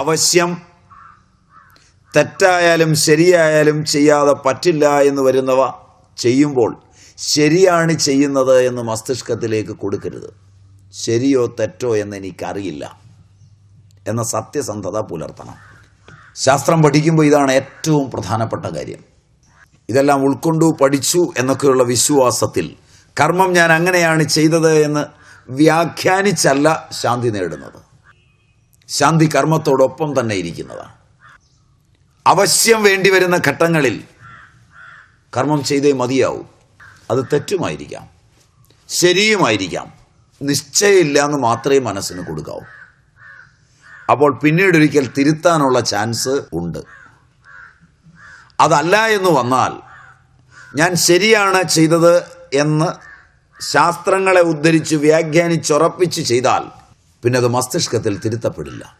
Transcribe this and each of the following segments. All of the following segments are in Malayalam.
അവശ്യം. തെറ്റായാലും ശരിയായാലും ചെയ്യാതെ പറ്റില്ല എന്ന് വരുന്നവ ചെയ്യുമ്പോൾ ശരിയാണ് ചെയ്യുന്നത് എന്ന് മസ്തിഷ്കത്തിലേക്ക് കൊടുക്കരുത്. ശരിയോ തെറ്റോ എന്ന് എനിക്കറിയില്ല. എന്ന സത്യസന്ധത പുലർത്തണം. ശാസ്ത്രം പഠിക്കുമ്പോൾ ഇതാണ് ഏറ്റവും പ്രധാനപ്പെട്ട കാര്യം. ഇതെല്ലാം ഉൾക്കൊണ്ടു പഠിച്ചു എന്നൊക്കെയുള്ള വിശ്വാസത്തിൽ കർമ്മം ഞാൻ അങ്ങനെയാണ് ചെയ്തത് എന്ന് വ്യാഖ്യാനിച്ചല്ല ശാന്തി നേടുന്നത്. ശാന്തി കർമ്മത്തോടൊപ്പം തന്നെ ഇരിക്കുന്നതാണ്. അവശ്യം വേണ്ടി വരുന്ന ഘട്ടങ്ങളിൽ കർമ്മം ചെയ്തേ മതിയാവും. അത് തെറ്റുമായിരിക്കാം. ശരിയുമായിരിക്കാം. നിശ്ചയമില്ല എന്ന് മാത്രമേ മനസ്സിന് കൊടുക്കാവൂ. അപ്പോൾ പിന്നീടൊരിക്കൽ തിരുത്താനുള്ള ചാൻസ് ഉണ്ട്. അതല്ല എന്ന് വന്നാൽ ഞാൻ ശരിയാണ് ചെയ്തത് എന്ന് ശാസ്ത്രങ്ങളെ ഉദ്ധരിച്ച് വ്യാഖ്യാനിച്ചുറപ്പിച്ച് ചെയ്താൽ പിന്നെ അത് മസ്തിഷ്കത്തിൽ തിരുത്തപ്പെടില്ല.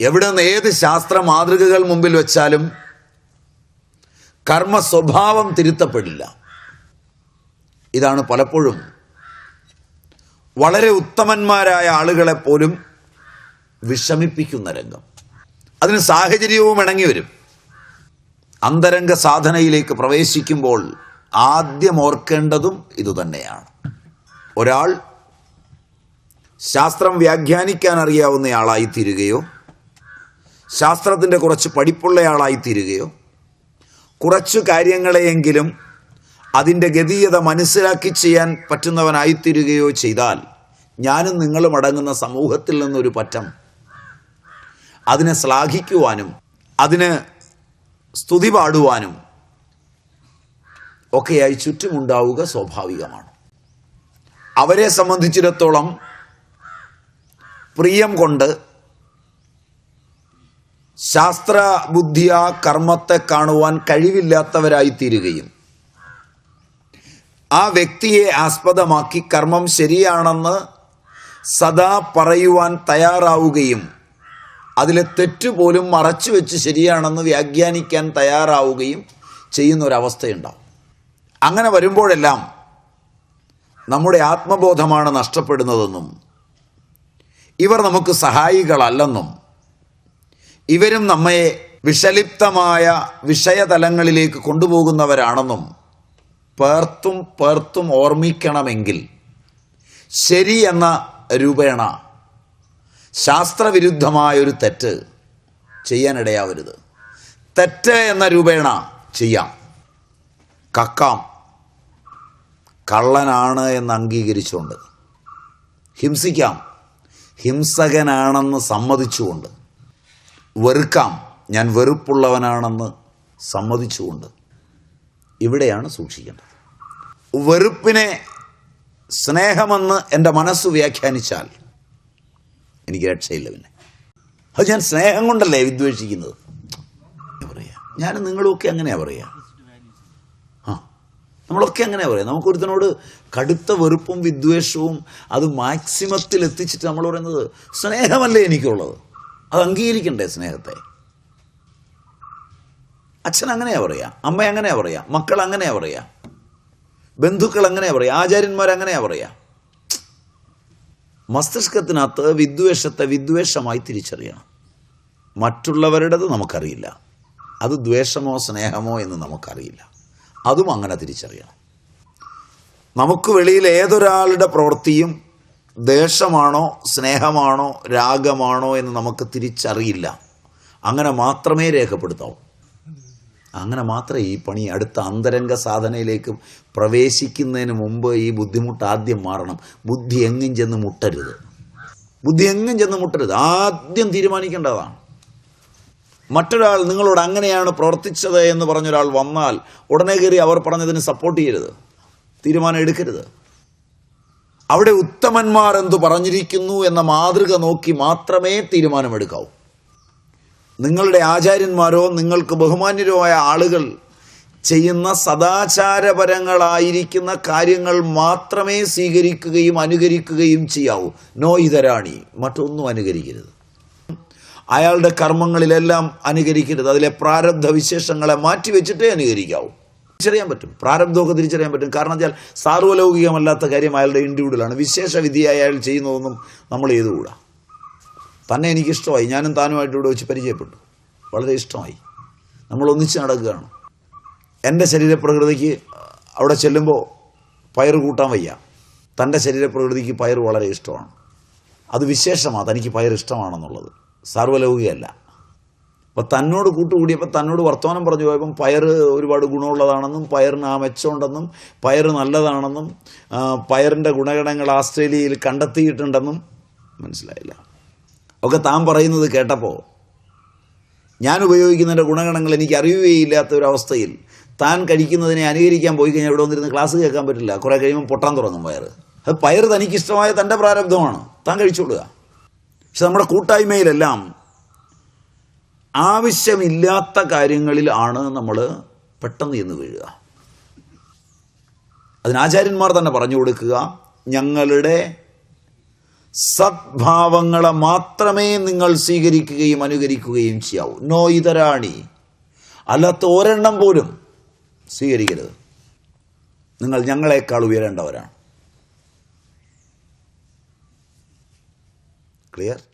എവിടെ നിന്ന് ഏത് ശാസ്ത്ര മാതൃകകൾ മുമ്പിൽ വെച്ചാലും കർമ്മ സ്വഭാവം തിരുത്തപ്പെടില്ല. ഇതാണ് പലപ്പോഴും വളരെ ഉത്തമന്മാരായ ആളുകളെ പോലും വിഷമിപ്പിക്കുന്ന രംഗം. അതിന് സാഹചര്യവും ഇണങ്ങി വരും. അന്തരംഗ സാധനയിലേക്ക് പ്രവേശിക്കുമ്പോൾ ആദ്യം ഓർക്കേണ്ടതും ഇതുതന്നെയാണ്. ഒരാൾ ശാസ്ത്രം വ്യാഖ്യാനിക്കാൻ അറിയാവുന്നയാളായി തീരുകയോ? ശാസ്ത്രത്തിന്റെ കുറച്ച് പഠിപ്പുള്ളയാളായി തീരുകയോ? കുറച്ചു കാര്യങ്ങളെയെങ്കിലും അതിന്റെ ഗതീയത മനസ്സിലാക്കി ചെയ്യാൻ പറ്റുന്നവനായിത്തീരുകയോ ചെയ്താൽ ഞാനും നിങ്ങളും അടങ്ങുന്ന സമൂഹത്തിൽ നിന്നൊരു പറ്റം. അതിനെ ശ്ലാഘിക്കുവാനും അതിന് സ്തുതി പാടുവാനും ഒക്കെയായി ചുറ്റുമുണ്ടാവുക സ്വാഭാവികമാണ്. അവരെ സംബന്ധിച്ചിടത്തോളം പ്രിയം കൊണ്ട് ശാസ്ത്ര ബുദ്ധിയ കർമ്മത്തെ കാണുവാൻ കഴിവില്ലാത്തവരായിത്തീരുകയും ആ വ്യക്തിയെ ആസ്പദമാക്കി കർമ്മം ശരിയാണെന്ന് സദാ പറയുവാൻ തയ്യാറാവുകയും അതിലെ തെറ്റുപോലും മറച്ചു വെച്ച് ശരിയാണെന്ന് വ്യാഖ്യാനിക്കാൻ തയ്യാറാവുകയും ചെയ്യുന്ന ഒരവസ്ഥയുണ്ടാവും അങ്ങനെ വരുമ്പോഴെല്ലാം നമ്മുടെ ആത്മബോധമാണ് നഷ്ടപ്പെടുന്നതെന്നും ഇവർ നമുക്ക് സഹായികളല്ലെന്നും ഇവരും നമ്മെ വിഷലിപ്തമായ വിഷയതലങ്ങളിലേക്ക് കൊണ്ടുപോകുന്നവരാണെന്നും പേർത്തും പേർത്തും ഓർമ്മിക്കണമെങ്കിൽ ശരി എന്ന രൂപേണ ശാസ്ത്രവിരുദ്ധമായൊരു തെറ്റ് ചെയ്യാനിടയാവരുത്. തെറ്റ് എന്ന രൂപേണ ചെയ്യാം. കക്കാം. കള്ളനാണ് എന്ന് അംഗീകരിച്ചുകൊണ്ട് ഹിംസിക്കാം. ഹിംസകനാണെന്ന് സമ്മതിച്ചുകൊണ്ട് വെറുക്കാം ഞാൻ വെറുപ്പുള്ളവനാണെന്ന് സമ്മതിച്ചുകൊണ്ട് ഇവിടെയാണ് സൂക്ഷിക്കേണ്ടത്. വെറുപ്പിനെ സ്നേഹമെന്ന് എന്റെ മനസ്സ് വ്യാഖ്യാനിച്ചാൽ എനിക്ക് രക്ഷയില്ല പിന്നെ. അത് ഞാൻ സ്നേഹം കൊണ്ടല്ലേ വിദ്വേഷിക്കുന്നത്? പറയാ. ഞാൻ നിങ്ങളുമൊക്കെ അങ്ങനെയാണ് പറയാ. ആ നമ്മളൊക്കെ അങ്ങനെ പറയാം നമുക്കൊരുത്തനോട് കടുത്ത വെറുപ്പും വിദ്വേഷവും അത് മാക്സിമത്തിൽ എത്തിച്ചിട്ട് നമ്മൾ പറയുന്നത് സ്നേഹമല്ലേ എനിക്കുള്ളത്? അത് അംഗീകരിക്കണ്ടേ സ്നേഹത്തെ? അച്ഛൻ അങ്ങനെയാ പറയാ അമ്മ അങ്ങനെയാ പറയാ മക്കൾ അങ്ങനെയാ പറയാ ബന്ധുക്കൾ അങ്ങനെയാ പറയാ ആചാര്യന്മാർ അങ്ങനെയാ പറയാ മസ്തിഷ്കത്തിനകത്ത് വിദ്വേഷത്തെ വിദ്വേഷമായി തിരിച്ചറിയണം. മറ്റുള്ളവരുടേത് നമുക്കറിയില്ല. അത് ദ്വേഷമോ സ്നേഹമോ എന്ന് നമുക്കറിയില്ല. അതും അങ്ങനെ തിരിച്ചറിയണം. നമുക്ക് വെളിയിൽ ഏതൊരാളുടെ പ്രവൃത്തിയും ദേഷമാണോ സ്നേഹമാണോ രാഗമാണോ എന്ന് നമുക്ക് തിരിച്ചറിയില്ല. അങ്ങനെ മാത്രമേ രേഖപ്പെടുത്താവൂ. അങ്ങനെ മാത്രമേ ഈ പണി അടുത്ത അന്തരംഗ സാധനയിലേക്ക് പ്രവേശിക്കുന്നതിന് മുമ്പ് ഈ ബുദ്ധിമുട്ട് ആദ്യം മാറണം. ബുദ്ധി എങ്ങും ചെന്ന് മുട്ടരുത്. ബുദ്ധി എങ്ങും ചെന്ന് മുട്ടരുത്. ആദ്യം തീരുമാനിക്കേണ്ടതാണ്. മറ്റൊരാൾ നിങ്ങളോട് അങ്ങനെയാണ് പ്രവർത്തിച്ചത് എന്ന് പറഞ്ഞൊരാൾ വന്നാൽ ഉടനെ കയറി അവർ പറഞ്ഞതിന് സപ്പോർട്ട് ചെയ്യരുത്. തീരുമാനം എടുക്കരുത്. അവിടെ ഉത്തമന്മാർ എന്തു പറഞ്ഞിരിക്കുന്നു എന്ന മാതൃക നോക്കി മാത്രമേ തീരുമാനമെടുക്കാവൂ. നിങ്ങളുടെ ആചാര്യന്മാരോ നിങ്ങൾക്ക് ബഹുമാന്യരോ ആയ ആളുകൾ ചെയ്യുന്ന സദാചാരപരങ്ങളായിരിക്കുന്ന കാര്യങ്ങൾ മാത്രമേ സ്വീകരിക്കുകയും അനുകരിക്കുകയും ചെയ്യാവൂ. നോ ഇതരാണി മറ്റൊന്നും അനുകരിക്കരുത്. അയാളുടെ കർമ്മങ്ങളിലെല്ലാം അനുകരിക്കരുത്. അതിലെ പ്രാരബ്ധ വിശേഷങ്ങളെ മാറ്റിവെച്ചിട്ടേ അനുകരിക്കാവൂ. തിരിച്ചറിയാൻ പറ്റും. പ്രാരബ്ധമൊക്കെ തിരിച്ചറിയാൻ പറ്റും. കാരണം വെച്ചാൽ സാർവലൗകികമല്ലാത്ത കാര്യം അയാളുടെ ഇൻഡിവിജ്വലാണ് വിശേഷ വിധിയായി അയാൾ ചെയ്യുന്നതൊന്നും നമ്മൾ ചെയ്തുകൂടാ തന്നെ എനിക്കിഷ്ടമായി. ഞാനും താനുമായിട്ട് ഇവിടെ വെച്ച് പരിചയപ്പെട്ടു. വളരെ ഇഷ്ടമായി. നമ്മൾ ഒന്നിച്ച് നടക്കുകയാണ്. എന്റെ ശരീരപ്രകൃതിക്ക് അവിടെ ചെല്ലുമ്പോൾ പയർ കൂട്ടാൻ വയ്യ. തന്റെ ശരീരപ്രകൃതിക്ക് പയർ വളരെ ഇഷ്ടമാണ്. അത് വിശേഷമാണ്. തനിക്ക് പയർ ഇഷ്ടമാണെന്നുള്ളത് സാർവലൗകികമല്ല അപ്പം തന്നോട് കൂട്ടുകൂടിയപ്പോൾ തന്നോട് വർത്തമാനം പറഞ്ഞു പോയപ്പം പയർ ഒരുപാട് ഗുണമുള്ളതാണെന്നും പയറിന് ആ മെച്ചമുണ്ടെന്നും പയർ നല്ലതാണെന്നും പയറിന്റെ ഗുണഗണങ്ങൾ ആസ്ട്രേലിയയിൽ കണ്ടെത്തിയിട്ടുണ്ടെന്നും മനസ്സിലായില്ല. ഒക്കെ താൻ പറയുന്നത് കേട്ടപ്പോൾ ഞാൻ ഉപയോഗിക്കുന്നതിന്റെ ഗുണഗണങ്ങൾ എനിക്ക് അറിയുകയില്ലാത്ത ഒരവസ്ഥയിൽ താൻ കഴിക്കുന്നതിനെ അനുകരിക്കാൻ പോയി കഴിഞ്ഞാൽ ഇവിടെ വന്നിരുന്ന് ക്ലാസ് കേൾക്കാൻ പറ്റില്ല. കുറേ കഴിയുമ്പോൾ പൊട്ടാൻ തുടങ്ങും പയർ അത് പയർ തനിക്കിഷ്ടമായ തന്റെ പ്രാരബ്ധമാണ്. താൻ കഴിച്ചോളുക പക്ഷെ നമ്മുടെ കൂട്ടായ്മയിലെല്ലാം ആവശ്യമില്ലാത്ത കാര്യങ്ങളിൽ ആണ് നമ്മൾ പെട്ടെന്ന് ചെന്ന് വീഴുക. അതിനാചാര്യന്മാർ തന്നെ പറഞ്ഞു കൊടുക്കുക ഞങ്ങളുടെ സദ്ഭാവങ്ങളെ മാത്രമേ നിങ്ങൾ സ്വീകരിക്കുകയും അനുകരിക്കുകയും ചെയ്യാവൂ. നോ ഇതരാണി. അല്ലാത്ത ഒരെണ്ണം പോലും സ്വീകരിക്കരുത്. നിങ്ങൾ ഞങ്ങളെക്കാൾ ഉയരേണ്ടവരാണ്. Clear?